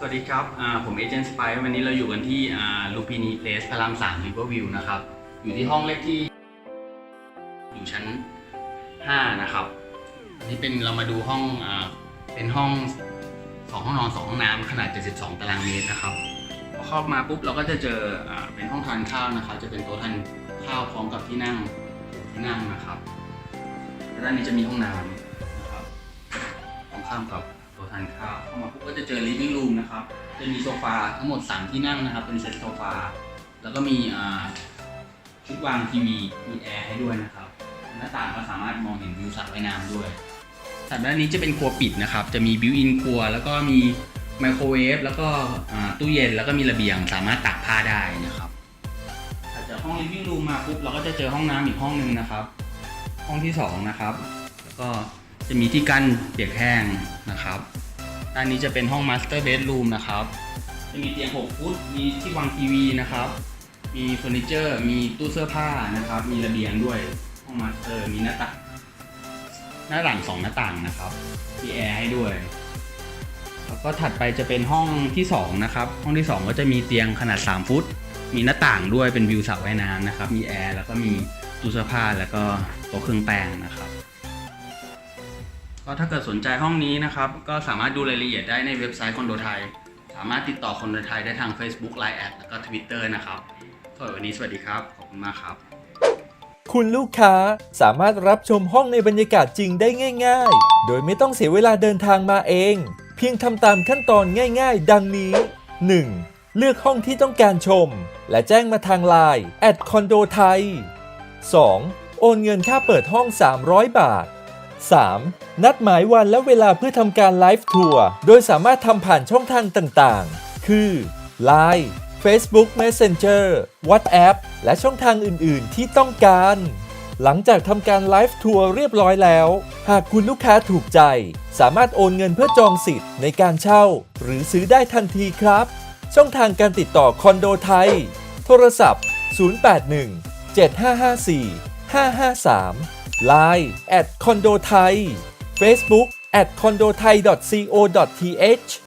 สวัสดีครับ ผมเอเจนต์สไปวันนี้เราอยู่กันที่ลูปินีเพลสพระรามสามริเวอร์วิวนะครับ อยู่ที่ห้องเลขที่ อยู่ชั้น 5 นะครับอันนี่เป็นเรามาดูห้องอเป็นห้องสองห้องนอนสองห้องน้ำขนาด 72 ตารางเมตรนะครับ พอเข้ามาปุ๊บเราก็จะเจออเป็นห้องทานข้าวนะครับ จะเป็นโต๊ะทานข้าวพร้อมกับที่นั่งที่นั่งนะครับด้านนี้จะมีห้องน้ำนะครับตรงข้ามกับ ทานข้าวเข้ามาปุ๊บก็จะเจอ living room นะครับ จะมีโซฟาทั้งหมด 3 ที่นั่งนะครับ เป็นเซ็ตโซฟา แล้วก็มีชุดวางทีวี มีแอร์ให้ด้วยนะครับ หน้าต่างก็สามารถมองเห็นวิวสระว่ายน้ำด้วยถัดด้านนี้จะเป็นครัวปิดนะครับ จะมีบิวอินครัว แล้วก็มีไมโครเวฟ แล้วก็ตู้เย็น แล้วก็มีระเบียง สามารถตากผ้าได้นะครับถัดจากห้อง living room มาปุ๊บเราก็จะเจอห้องน้ำอีกห้องหนึ่งนะครับ ห้องที่สองนะครับ แล้วก็ จะมีที่กั้นเปียกแห้งนะครับด้านนี้จะเป็นห้อง master bedroom นะครับ จะมีเตียง 6 ฟุต มีที่วางทีวีนะครับ มีเฟอร์นิเจอร์ มีตู้เสื้อผ้านะครับ มีระเบียงด้วย ห้องมาสเตอร์ มีหน้าต่าง หน้าต่างสองหน้าต่างนะครับ มีแอร์ให้ด้วย แล้วก็ถัดไปจะเป็นห้องที่สองนะครับ ห้องที่สองก็จะมีเตียงขนาด 3 ฟุต มีหน้าต่างด้วย เป็นวิวสระว่ายน้ำนะครับ มีแอร์ แล้วก็มีตู้เสื้อผ้า แล้วก็โต๊ะเครื่องแป้งนะครับ ก็ถ้าเกิดสนใจห้องนี้นะครับ ก็สามารถดูรายละเอียดได้ในเว็บไซต์คอนโดไทย สามารถติดต่อคอนโดไทยได้ทาง Facebook Line แอดแล้วก็ Twitter นะครับสำหรับวันนี้สวัสดีครับ ขอบคุณมากครับ คุณลูกค้าสามารถรับชมห้องในบรรยากาศจริงได้ง่าย ๆ โดยไม่ต้องเสียเวลาเดินทางมาเอง เพียงทำตามขั้นตอนง่าย ๆ ดังนี้ 1. เลือกห้องที่ต้องการชม และแจ้งมาทางไลน์แอดคอนโดไทย 2. โอนเงินค่าเปิดห้อง 300 บาท 3. นัดหมายวันและเวลาเพื่อทำการไลฟ์ทัวร์ โดยสามารถทำผ่านช่องทางต่างๆ คือ Line Facebook Messenger WhatsApp และช่องทางอื่นๆ ที่ต้องการ หลังจากทำการไลฟ์ทัวร์เรียบร้อยแล้ว หากคุณลูกค้าถูกใจ สามารถโอนเงินเพื่อจองสิทธิ์ในการเช่า หรือซื้อได้ทันทีครับ ช่องทางการติดต่อคอนโดไทย โทรศัพท์ 081 7554 553 Line at condo thai Facebook at condothai.co.th